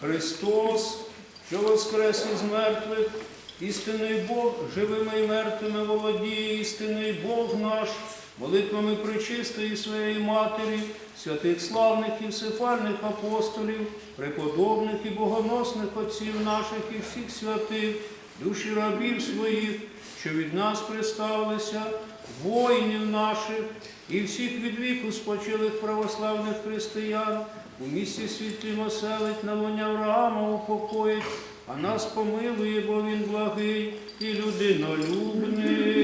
Христос, що воскрес із мертвих, істинний Бог, живими і мертвими володіє, істинний Бог наш, молитвами причистої своєї Матері, святих славних і всефальних апостолів, преподобних і богоносних отців наших і всіх святих, душі рабів своїх, що від нас приставилися, воїнів наших і всіх від віку спочилих православних християн, у місті світлім оселить на лоні Авраама упокоїть, а нас помилує, бо він благий і людинолюбний.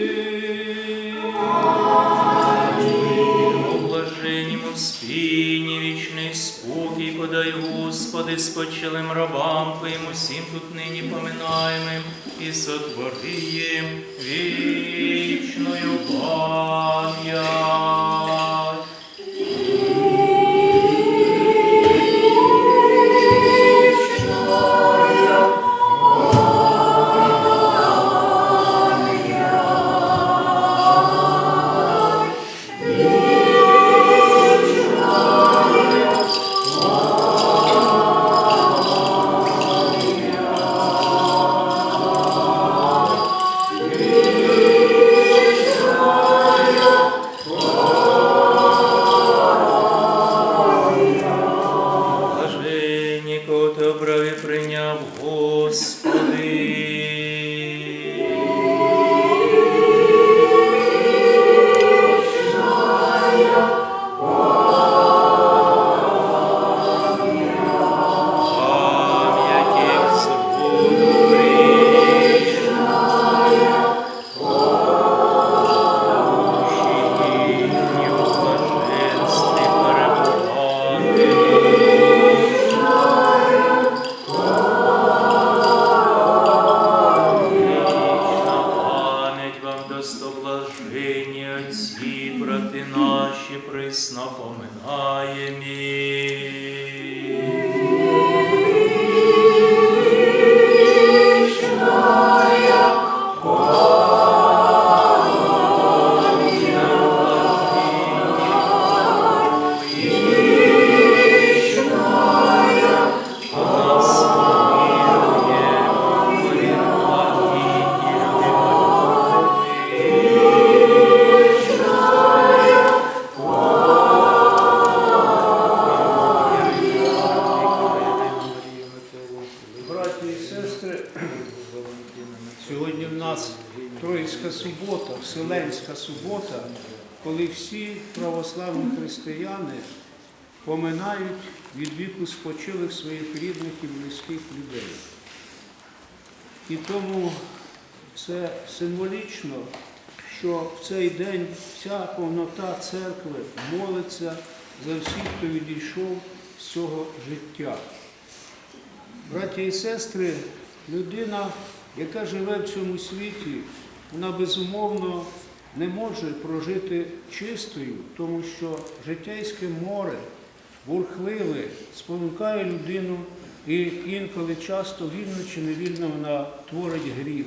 О блаженнім спінні вічний спокій подай, Господи, спочилим рабам Твоїм усім тут нині поминаємим і сотвориєм вічною пам'ять. Господи. Amin. Троїцька субота, Вселенська субота, коли всі православні християни поминають від віку спочилих своїх рідних і близьких людей. І тому це символічно, що в цей день вся повнота церкви молиться за всіх, хто відійшов з цього життя. Браття і сестри, людина, яка живе в цьому світі, вона безумовно не може прожити чистою, тому що життєйське море, бурхливе, спонукає людину і інколи часто вільно чи невільно вона творить гріх.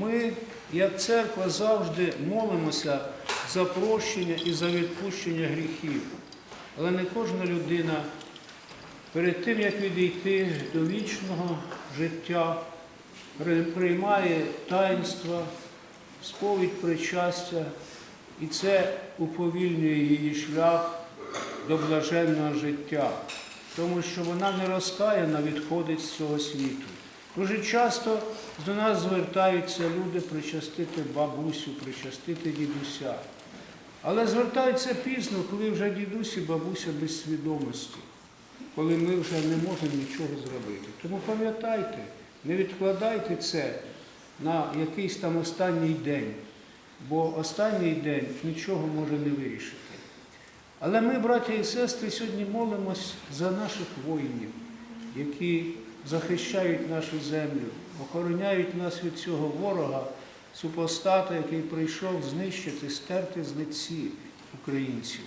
Ми, як церква, завжди молимося за прощення і за відпущення гріхів. Але не кожна людина перед тим, як відійти до вічного життя, приймає таїнства, сповідь причастя, і це уповільнює її шлях до блаженного життя, тому що вона не розкаяна відходить з цього світу. Дуже часто до нас звертаються люди причастити бабусю, причастити дідуся. Але звертаються пізно, коли вже дідусь і бабуся без свідомості коли ми вже не можемо нічого зробити. Тому пам'ятайте, не відкладайте це на якийсь там останній день, бо останній день нічого може не вирішити. Але ми, браття і сестри, сьогодні молимось за наших воїнів, які захищають нашу землю, охороняють нас від цього ворога, супостата, який прийшов знищити, стерти з лиці українців.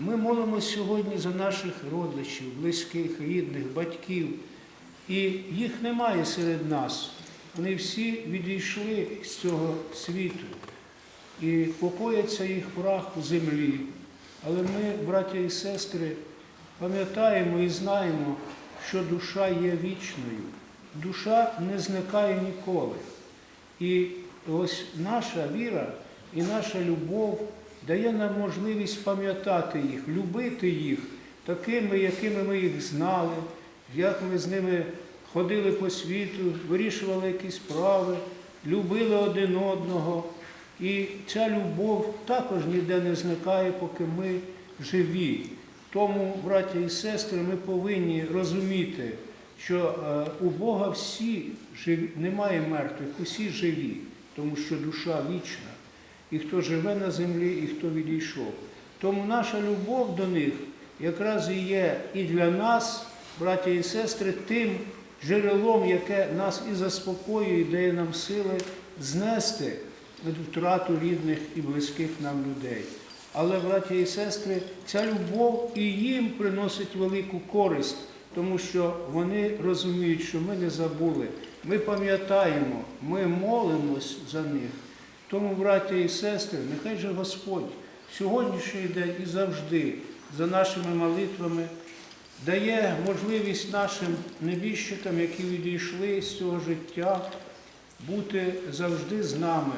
Ми молимося сьогодні за наших родичів, близьких, рідних, батьків. І їх немає серед нас. Вони всі відійшли з цього світу і покояться їх прах у землі. Але ми, браття і сестри, пам'ятаємо і знаємо, що душа є вічною. Душа не зникає ніколи. І ось наша віра і наша любов дає нам можливість пам'ятати їх, любити їх такими, якими ми їх знали, як ми з ними ходили по світу, вирішували якісь справи, любили один одного. І ця любов також ніде не зникає, поки ми живі. Тому, браття і сестри, ми повинні розуміти, що е, у Бога всі живі, немає мертвих, усі живі, тому що душа вічна. І хто живе на землі, і хто відійшов. Тому наша любов до них якраз і є і для нас, браття і сестри, тим джерелом, яке нас і заспокоює, і дає нам сили знести втрату рідних і близьких нам людей. Але, браття і сестри, ця любов і їм приносить велику користь, тому що вони розуміють, що ми не забули, ми пам'ятаємо, ми молимось за них. Тому, браття і сестри, нехай же Господь сьогоднішній день і завжди за нашими молитвами дає можливість нашим небіжчикам, які відійшли з цього життя, бути завжди з нами,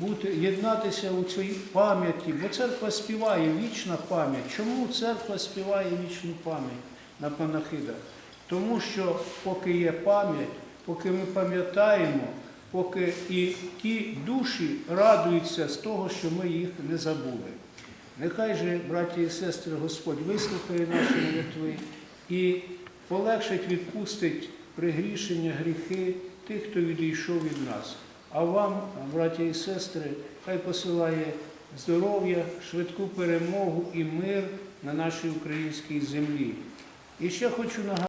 бути, єднатися у цій пам'яті, бо церква співає вічна пам'ять. Чому церква співає вічну пам'ять на панахидах? Тому що поки є пам'ять, поки ми пам'ятаємо, поки і ті душі радуються з того, що ми їх не забули. Нехай же, браті і сестри, Господь вислухає наші молитви і полегшить, відпустить пригрішення, гріхи тих, хто відійшов від нас. А вам, браті і сестри, хай посилає здоров'я, швидку перемогу і мир на нашій українській землі. І ще хочу нагадати.